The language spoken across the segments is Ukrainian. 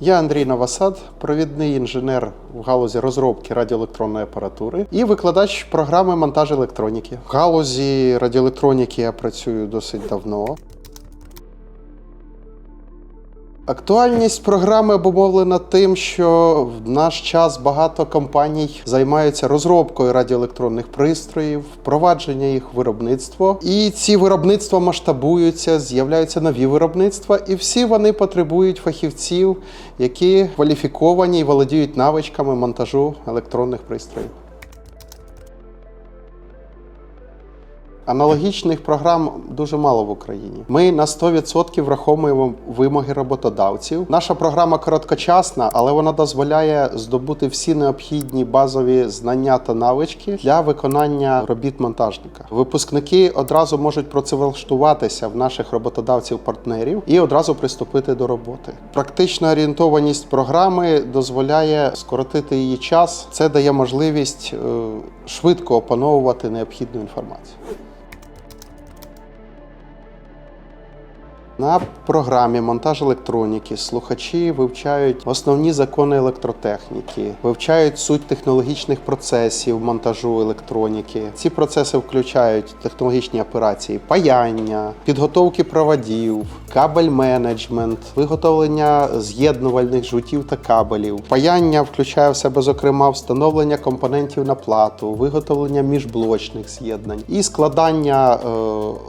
Я Андрій Новосад, провідний інженер в галузі розробки радіоелектронної апаратури і викладач програми монтаж електроніки. В галузі радіоелектроніки я працюю досить давно. Актуальність програми обумовлена тим, що в наш час багато компаній займаються розробкою радіоелектронних пристроїв, впровадження їх виробництво. І ці виробництва масштабуються, з'являються нові виробництва, і всі вони потребують фахівців, які кваліфіковані і володіють навичками монтажу електронних пристроїв. Аналогічних програм дуже мало в Україні. Ми на 100% враховуємо вимоги роботодавців. Наша програма короткочасна, але вона дозволяє здобути всі необхідні базові знання та навички для виконання робіт монтажника. Випускники одразу можуть працевлаштуватися в наших роботодавців-партнерів і одразу приступити до роботи. Практична орієнтованість програми дозволяє скоротити її час. Це дає можливість е, швидко опановувати необхідну інформацію. На програмі монтаж електроніки слухачі вивчають основні закони електротехніки, вивчають суть технологічних процесів монтажу електроніки. Ці процеси включають технологічні операції паяння, підготовки проводів, кабель менеджмент, виготовлення з'єднувальних жгутів та кабелів. Паяння включає в себе, зокрема, встановлення компонентів на плату, виготовлення міжблочних з'єднань і складання е,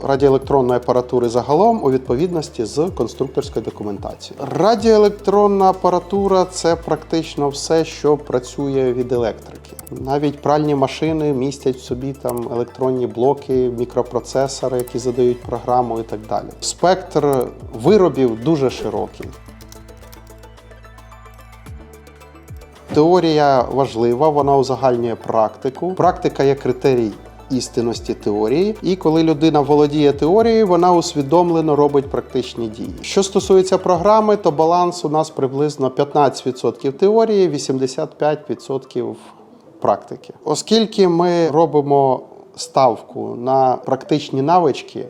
радіоелектронної апаратури загалом у відповідності з конструкторською документацією. Радіоелектронна апаратура це практично все, що працює від електрики. Навіть пральні машини містять в собі там електронні блоки, мікропроцесори, які задають програму і так далі. Спектр виробів дуже широкий. Теорія важлива, вона узагальнює практику. Практика є критерій істинності теорії, і коли людина володіє теорією, вона усвідомлено робить практичні дії. Що стосується програми, то баланс у нас приблизно 15% теорії, 85% практики. Оскільки ми робимо ставку на практичні навички,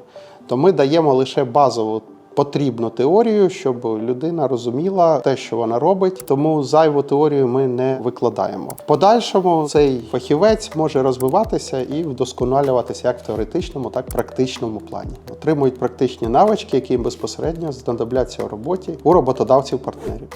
то ми даємо лише базову потрібну теорію, щоб людина розуміла те, що вона робить. Тому зайву теорію ми не викладаємо. В подальшому цей фахівець може розвиватися і вдосконалюватися як в теоретичному, так і в практичному плані. Отримують практичні навички, які їм безпосередньо знадобляться у роботі у роботодавців-партнерів.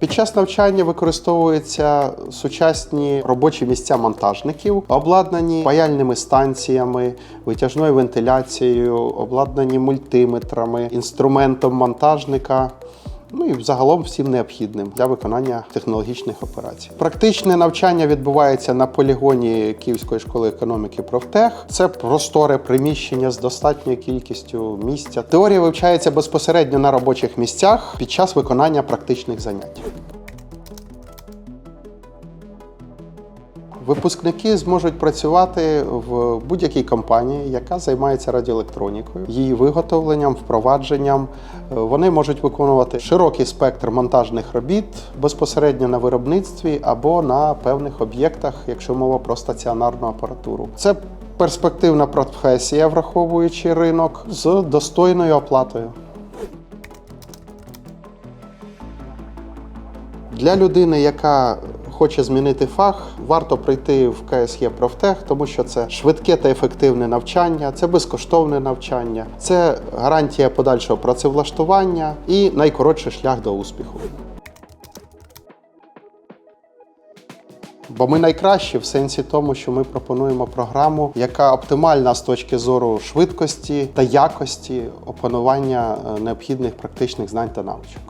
Під час навчання використовуються сучасні робочі місця монтажників, обладнані паяльними станціями, витяжною вентиляцією, обладнані мультиметрами, інструментом монтажника. Ну і загалом всім необхідним для виконання технологічних операцій. Практичне навчання відбувається на полігоні Київської школи економіки Профтех. Це просторе приміщення з достатньою кількістю місця. Теорія вивчається безпосередньо на робочих місцях під час виконання практичних занять. Випускники зможуть працювати в будь-якій компанії, яка займається радіоелектронікою, її виготовленням, впровадженням. Е, Вони можуть виконувати широкий спектр монтажних робіт безпосередньо на виробництві або на певних об'єктах, якщо мова про стаціонарну апаратуру. Це перспективна професія, враховуючи ринок, з достойною оплатою. Для людини, яка хоче змінити фах, варто прийти в КСЄ Профтех, тому що це швидке та ефективне навчання, це безкоштовне навчання, це гарантія подальшого працевлаштування і найкоротший шлях до успіху. Бо ми найкращі в сенсі тому, що ми пропонуємо програму, яка оптимальна з точки зору швидкості та якості опанування е, необхідних практичних знань та навичок.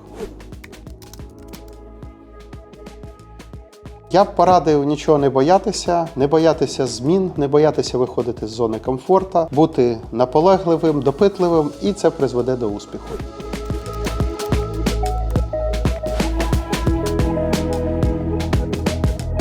Я б порадив нічого не боятися, не боятися змін, не боятися виходити з зони комфорта, бути наполегливим, допитливим, і це призведе до успіху.